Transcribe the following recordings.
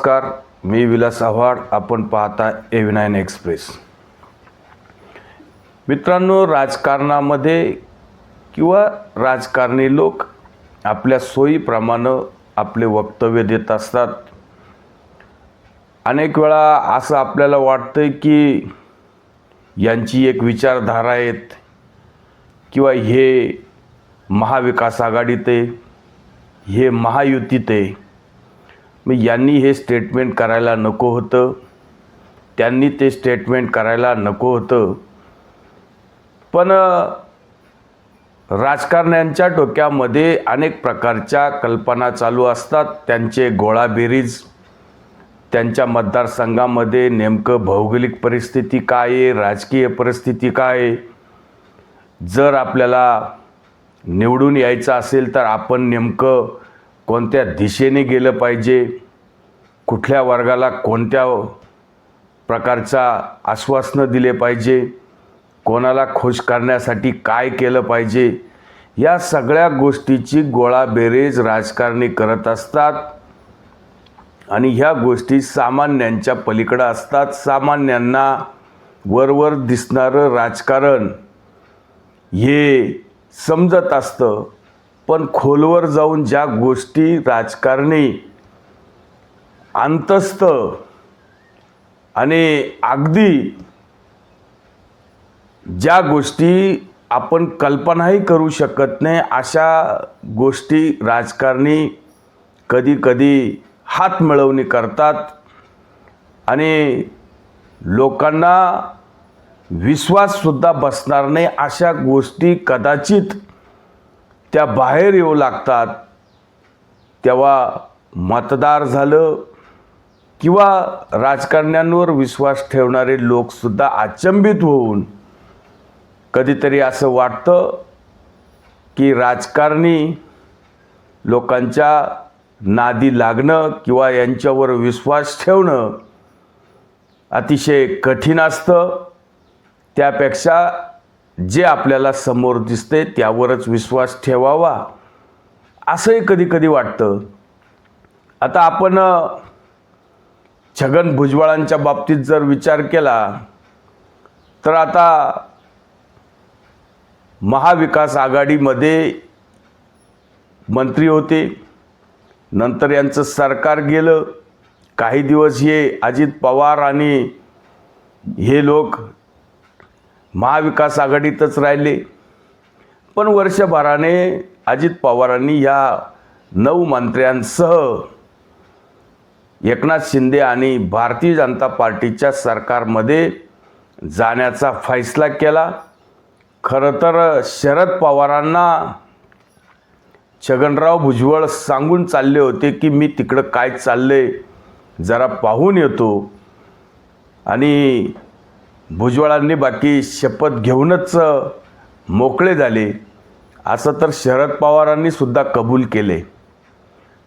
नमस्कार मी विलास आव्हाड. आपण पाहता ए नाईन एक्सप्रेस मित्रांनो राजकारणामध्ये किंवा राजकारणी लोक आपल्या सोयीप्रमाणे आपले वक्तव्य देत असतात. अनेक वेळा असं आपल्याला वाटतं की यांची एक विचारधारा आहेत किंवा हे महाविकास आघाडीत आहे हे महायुतीत आहे. मग यांनी हे स्टेटमेंट करायला नको होतं. त्यांनी ते स्टेटमेंट करायला नको होतं. पण राजकारण्यांच्या डोक्यामध्ये अनेक प्रकारच्या कल्पना चालू असतात. त्यांचे गोळाबेरीज त्यांच्या मतदारसंघामध्ये नेमकं भौगोलिक परिस्थिती काय आहे राजकीय परिस्थिती काय आहे? जर आपल्याला निवडून यायचं असेल तर आपण नेमकं कोणत्या दिशेने गेलं पाहिजे? कुठल्या वर्गाला कोणत्या प्रकारचा आश्वासनं दिले पाहिजे? कोणाला खुश करण्यासाठी काय केलं पाहिजे? या सगळ्या गोष्टीची गोळाबेरेज राजकारणी करत असतात. आणि ह्या गोष्टी सामान्यांच्या पलीकडं असतात. सामान्यांना वरवर दिसणारं राजकारण हे समजत असतं. पण खोलवर जाऊन ज्या गोष्टी राजकारणी अंतस्थ आणि अगदी ज्या गोष्टी आपण कल्पनाही करू शकत नाही अशा गोष्टी राजकारणी कधी कधी हात मिळवणी करतात आणि लोकांना विश्वाससुद्धा बसणार नाही अशा गोष्टी कदाचित त्या बाहेर येऊ लागतात. तेव्हा मतदार झालं किंवा राजकारण्यांवर विश्वास ठेवणारे लोकसुद्धा अचंबित होऊन कधीतरी असं वाटतं की राजकारणी लोकांच्या नादी लागणं किंवा यांच्यावर विश्वास ठेवणं अतिशय कठीण असतं. त्यापेक्षा जे आपल्याला समोर दिसते त्यावरच विश्वास ठेवावा. असंही कधी कधी वाटतं. आता आपण छगन भुजबळांच्या बाबतीत जर विचार केला तर आता महाविकास आघाडीमध्ये मंत्री होते. नंतर यांचं सरकार गेलं. काही दिवस हे अजित पवार आणि हे लोक महाविकास आघाडीतच राहिले. पण वर्षभराने अजित पवारांनी या नऊ मंत्र्यांसह एकनाथ शिंदे आणि भारतीय जनता पार्टीच्या सरकारमध्ये जाण्याचा फैसला केला. खरं तर शरद पवारांना छगनराव भुजबळ सांगून चालले होते की मी तिकडं काय चालले जरा पाहून येतो. आणि भुजबळांनी बाकी शपथ घेऊनच मोकळे झाले. असं तर शरद पवारांनी सुद्धा कबूल केले.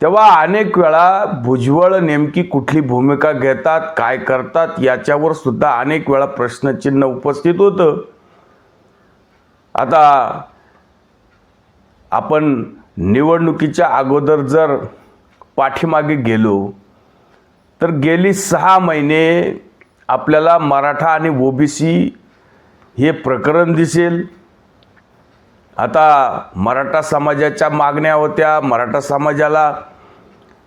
तेव्हा अनेक वेळा भुजबळ नेमकी कुठली भूमिका घेतात काय करतात याच्यावर सुद्धा अनेक वेळा प्रश्नचिन्ह उपस्थित होतं. आता आपण निवडणुकीच्या अगोदर जर पाठीमागे गेलो तर गेली सहा महिने आपल्याला मराठा आणि ओबीसी हे प्रकरण दिसेल. आता मराठा समाजाच्या मागण्या होत्या. मराठा समाजाला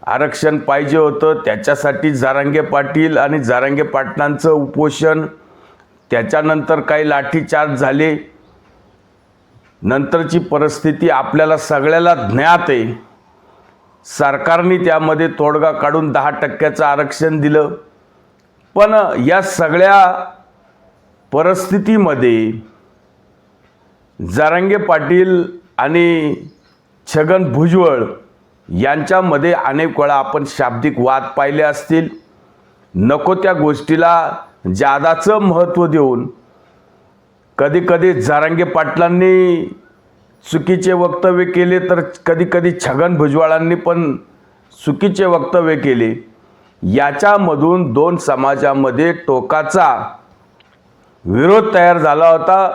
आरक्षण पाहिजे होतं. त्याच्यासाठी जारांगे पाटील आणि जारांगे पाटलांचं उपोषण. त्याच्यानंतर काही लाठीचार्ज झाले. नंतरची परिस्थिती आपल्याला सगळ्याला ज्ञात आहे. सरकारने त्यामध्ये तोडगा काढून दहा टक्क्याचं आरक्षण दिलं. पण या सगळ्या परिस्थितीमध्ये जारंगे पाटील आणि छगन भुजबळ यांच्यामध्ये अनेक वेळा आपण शाब्दिक वाद पाहिले असतील. नको त्या गोष्टीला जादाचं महत्त्व देऊन कधीकधी जारंगे पाटलांनी चुकीचे वक्तव्य केले तर कधीकधी छगन भुजबळांनी पण चुकीचे वक्तव्य केले. याच्यामधून दोन समाजामध्ये टोकाचा विरोध तयार झाला होता.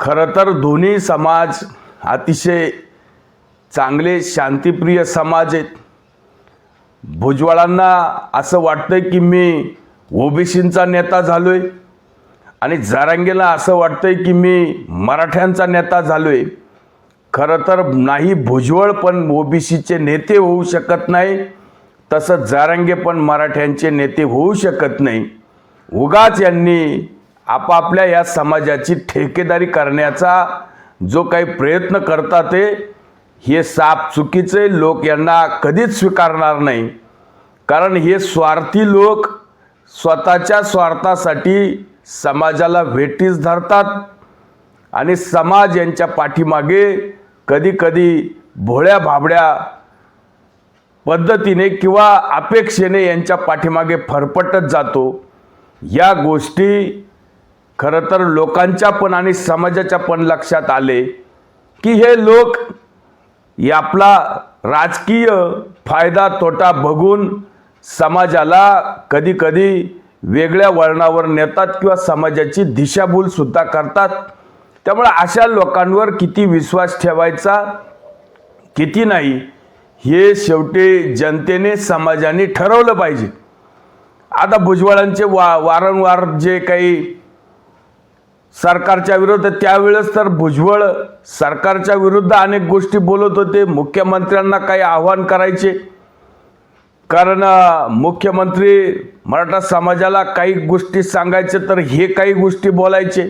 खरं तर दोन्ही समाज अतिशय चांगले शांतिप्रिय समाज आहेत. भुजबळांना असं वाटतंय की मी ओबीसींचा नेता झालो आहे आणि जारांगेला असं वाटतंय की मी मराठ्यांचा नेता झालो आहे खरं तर नाही भुजबळ पण ओबीसीचे नेते होऊ शकत नाही. तसं जारंगे पण मराठ्यांचे नेते होऊ शकत नाही. उगाच यांनी आपापल्या या समाजाची ठेकेदारी करण्याचा जो काही प्रयत्न करतात ते हे साप चुकीचे लोक यांना कधीच स्वीकारणार नाही. कारण हे स्वार्थी लोक स्वतःच्या स्वार्थासाठी समाजाला भेटीस धरतात आणि समाज यांच्या पाठीमागे कधीकधी भोळ्या भाबड्या पद्धतीने किंवा अपेक्षेने यांच्या पाठीमागे फरफटत जातो. या गोष्टी खरं तर लोकांच्या पण आणि समाजाच्या पण लक्षात आले की हे लोक या आपला राजकीय फायदा तोटा बघून समाजाला कधीकधी वेगळ्या वळणावर नेतात किंवा समाजाची दिशाभूल सुद्धा करतात. त्यामुळे अशा लोकांवर किती विश्वास ठेवायचा किती नाही हे शेवटी जनतेने समाजाने ठरवलं पाहिजे. आता भुजबळांचे वा वारंवार जे काही सरकारच्या विरुद्ध त्यावेळेस तर भुजबळ सरकारच्या विरुद्ध अनेक गोष्टी बोलत होते. मुख्यमंत्र्यांना काही आव्हान करायचे. कारण मुख्यमंत्री मराठा समाजाला काही गोष्टी सांगायचे तर हे काही गोष्टी बोलायचे.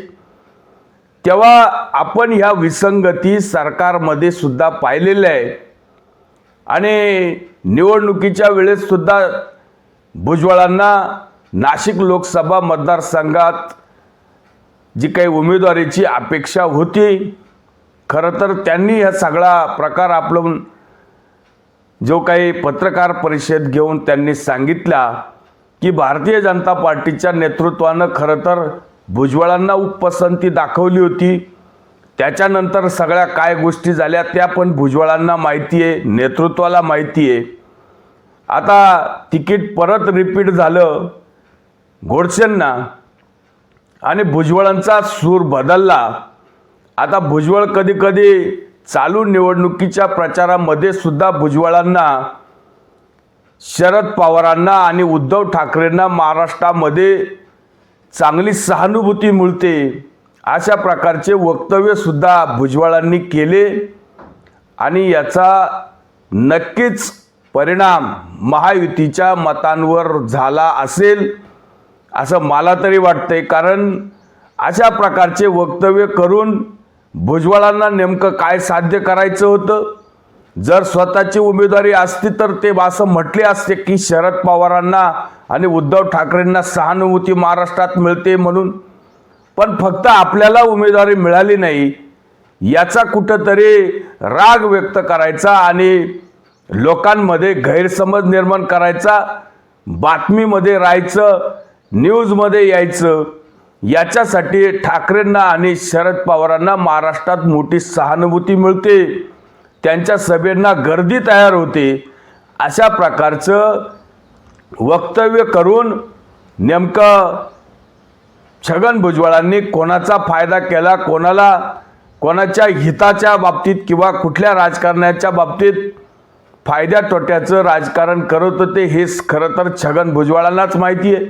तेव्हा आपण ह्या विसंगती सरकारमध्ये सुद्धा पाहिलेल्या आहे आणि निवडणुकीच्या वेळेससुद्धा भुजबळांना नाशिक लोकसभा मतदारसंघात जी काही उमेदवारीची अपेक्षा होती खरं तर त्यांनी हा सगळा प्रकार आपलं जो काही पत्रकार परिषद घेऊन त्यांनी सांगितला की भारतीय जनता पार्टीच्या नेतृत्वानं खरं तर भुजबळांना उपपसंती दाखवली होती. त्याच्यानंतर सगळ्या काय गोष्टी झाल्या त्या पण भुजबळांना माहिती आहे नेतृत्वाला माहिती आहे. आता तिकीट परत रिपीट झालं गोडसेंना आणि भुजबळांचा सूर बदलला. आता भुजबळ कधीकधी चालू निवडणुकीच्या प्रचारामध्ये सुद्धा भुजबळांना शरद पवारांना आणि उद्धव ठाकरेंना महाराष्ट्रामध्ये चांगली सहानुभूती मिळते. अशा प्रकारचे वक्तव्यसुद्धा भुजबळांनी केले आणि याचा नक्कीच परिणाम महायुतीच्या मतांवर झाला असेल असं मला तरी वाटतंय. कारण अशा प्रकारचे वक्तव्य करून भुजबळांना नेमकं काय साध्य करायचं होतं? जर स्वतःची उमेदवारी असती तर ते असं म्हटले असते की शरद पवारांना आणि उद्धव ठाकरेंना सहानुभूती महाराष्ट्रात मिळते म्हणून. पण फक्त आपल्याला उमेदवारी मिळाली नाही याचा कुठंतरी राग व्यक्त करायचा आणि लोकांमध्ये गैरसमज निर्माण करायचा बातमीमध्ये राहायचं न्यूजमध्ये यायचं याच्यासाठी ठाकरेंना आणि शरद पवारांना महाराष्ट्रात मोठी सहानुभूती मिळते. त्यांच्या सभेंना गर्दी तयार होते. अशा प्रकारचं वक्तव्य करून नेमकं छगन भुजबळांनी कोणाचा फायदा केला कोणाला कोणाच्या हिताच्या बाबतीत किंवा कुठल्या राजकारणाच्या बाबतीत फायद्या तोट्याचं राजकारण करत होते हे खरं तर छगन भुजबळांनाच माहिती आहे.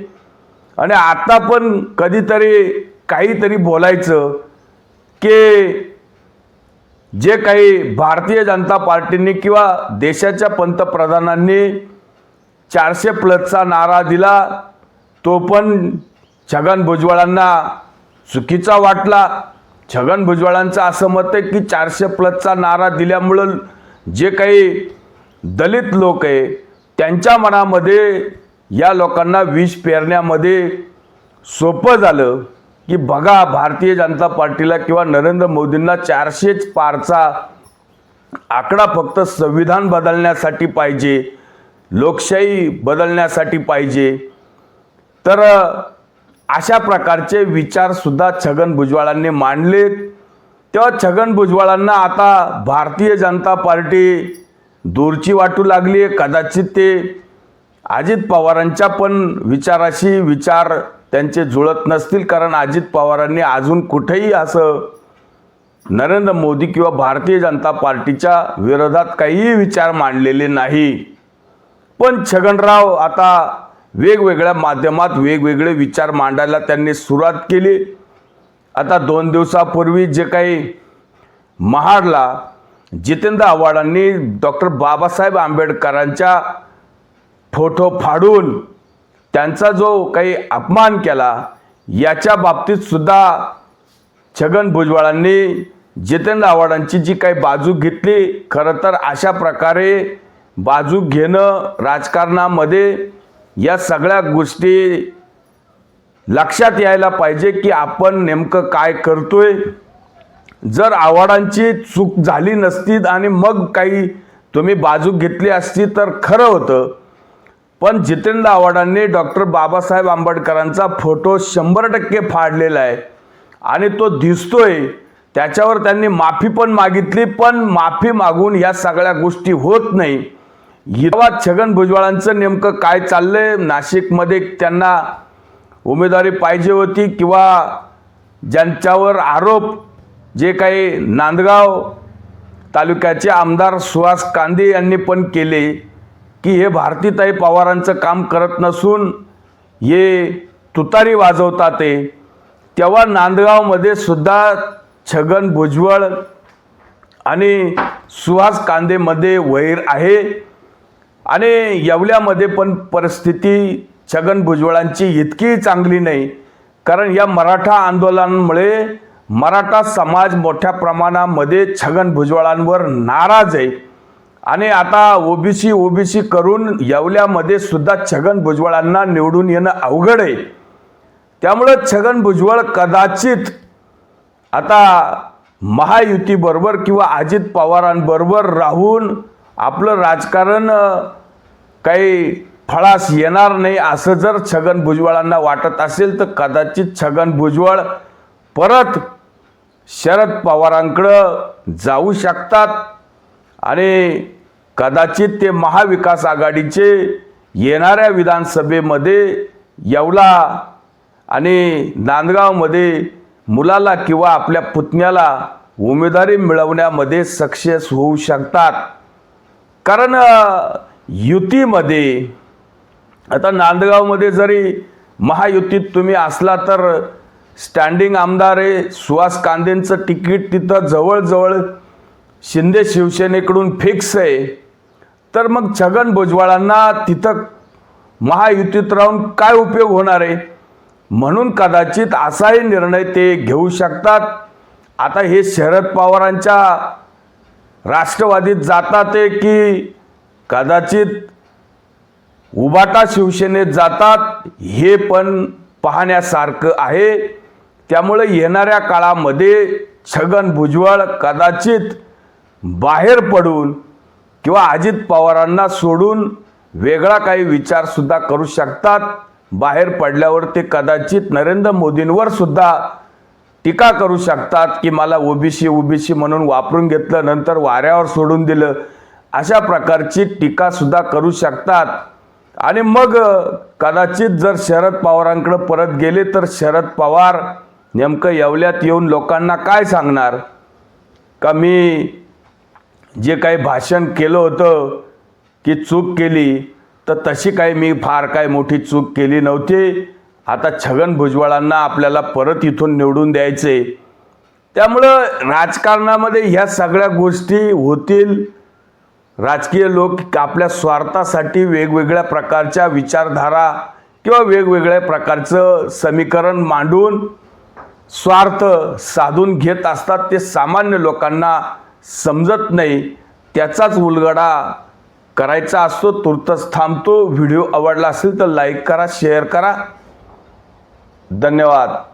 आणि आता पण कधीतरी काहीतरी बोलायचं की जे काही भारतीय जनता पार्टीने किंवा देशाच्या पंतप्रधानांनी चारशे प्लसचा नारा दिला तो पण छगन भुजबळांना चुकीचा वाटला. छगन भुजबळांचं असं मत आहे की चारशे प्लसचा नारा दिल्यामुळं जे काही दलित लोक आहे त्यांच्या मनामध्ये या लोकांना विष पेरण्यामध्ये सोपं झालं की बघा भारतीय जनता पार्टीला किंवा नरेंद्र मोदींना चारशेच पारचा आकडा फक्त संविधान बदलण्यासाठी पाहिजे लोकशाही बदलण्यासाठी पाहिजे. तर अशा प्रकारचे विचारसुद्धा छगन भुजबळांनी मांडलेत. तेव्हा छगन भुजबळांना आता भारतीय जनता पार्टी दूरची वाटू लागली आहे कदाचित ते अजित पवारांच्या पण विचाराशी विचार त्यांचे जुळत नसतील कारण अजित पवारांनी अजून कुठेही असं नरेंद्र मोदी किंवा भारतीय जनता पार्टीच्या विरोधात काहीही विचार मांडलेले नाही. पण छगनराव आता वेगवेगळ्या माध्यमात वेगवेगळे विचार मांडायला त्यांनी सुरुवात केली. आता दोन दिवसापूर्वी जे काही महाडला जितेंद्र आव्हाडांनी डॉक्टर बाबासाहेब आंबेडकरांच्या फोटो फाडून त्यांचा जो काही अपमान केला याच्या बाबतीत सुद्धा छगन भुजबळांनी जितेंद्र आव्हाडांची जी काही बाजू घेतली खरं तर अशा प्रकारे बाजू घेणं राजकारणामध्ये या सगळ्या गोष्टी लक्षात यायला पाहिजे की आपण नेमकं काय करतोय. जर आव्हाडांची चूक झाली नसती आणि मग काही तुम्ही बाजू घेतली असती तर खरं होतं. पण जितेंद्र आव्हाडांनी डॉक्टर बाबासाहेब आंबेडकरांचा फोटो शंभर टक्के फाडलेला आहे. आणि तो दिसतोय. त्याच्यावर त्यांनी माफी पण मागितली पण माफी मागून या सगळ्या गोष्टी होत नाही. जेव्हा छगन भुजबळांचं नेमकं काय चाललंय? नाशिकमध्ये त्यांना उमेदवारी पाहिजे होती किंवा ज्यांच्यावर आरोप? जे काही नांदगाव तालुक्याचे आमदार सुहास कांदे यांनी पण केले की हे भारतीताई पवारांचं काम करत नसून हे तुतारी वाजवतात ते. तेव्हा नांदगावमध्ये सुद्धा छगन भुजबळ आणि सुहास कांदेमध्ये वैर आहे. आणि येवल्यामध्ये पण परिस्थिती छगन भुजबळांची इतकी चांगली नाही. कारण या मराठा आंदोलनामुळे मराठा समाज मोठ्या प्रमाणामध्ये छगन भुजबळांवर नाराज आहे. आणि आता ओबीसी ओबीसी करून येवल्यामध्ये सुद्धा छगन भुजबळांना निवडून येणं अवघड आहे. त्यामुळं छगन भुजबळ कदाचित आता महायुतीबरोबर किंवा अजित पवारांबरोबर राहून आपलं राजकारण काही फळास येणार नाही असं जर छगन भुजबळांना वाटत असेल तर कदाचित छगन भुजबळ परत शरद पवारांकडं जाऊ शकतात. आणि कदाचित ते महाविकास आघाडीचे येणाऱ्या विधानसभेमध्ये येवला आणि नांदगावमध्ये मुलाला किंवा आपल्या पुतण्याला उमेदवारी मिळवण्यामध्ये सक्सेस होऊ शकतात. कारण युतीमध्ये आता नांदगावमध्ये जरी महायुतीत तुम्ही असला तर स्टँडिंग आमदार आहे सुहास कांदेंचं तिकीट तिथं जवळजवळ शिंदे शिवसेनेकडून फिक्स आहे. तर मग छगन भुजबळांना तिथं महायुतीत राहून काय उपयोग होणार आहे? म्हणून कदाचित असाही निर्णय ते घेऊ शकतात. आता हे शरद पवारांच्या राष्ट्रवादीत जातात आहे की कदाचित उबाटा शिवसेनेत जातात हे पण पाहण्यासारखं आहे. त्यामुळे येणाऱ्या काळामध्ये छगन भुजबळ कदाचित बाहेर पडून किंवा अजित पवारांना सोडून वेगळा काही विचारसुद्धा करू शकतात. बाहेर पडल्यावर ते कदाचित नरेंद्र मोदींवर सुद्धा टीका करू शकतात की मला ओबीसी ओबीसी म्हणून वापरून घेतलं नंतर वाऱ्यावर सोडून दिलं. अशा प्रकारची टीकासुद्धा करू शकतात. आणि मग कदाचित जर शरद पवारांकडे परत गेले तर शरद पवार नेमकं येवल्यात येऊन लोकांना काय सांगणार? का मी जे काही भाषण केलं होतं की चूक केली तर तशी काही मी फार काय मोठी चूक केली नव्हती. आता छगन भुजबळांना आपल्याला परत इथून निवडून द्यायचे. त्यामुळं राजकारणामध्ये ह्या सगळ्या गोष्टी होतील. राजकीय लोक आपल्या स्वार्थासाठी वेगवेगळ्या प्रकारच्या विचारधारा किंवा वेगवेगळ्या प्रकारचं समीकरण मांडून स्वार्थ साधून घेत असतात ते सामान्य लोकांना समजत नाही. त्याचाच उलगडा करायचा असतो तुर्तच थांबतो. व्हिडिओ आवडला असेल तर लाईक करा शेअर करा. धन्यवाद.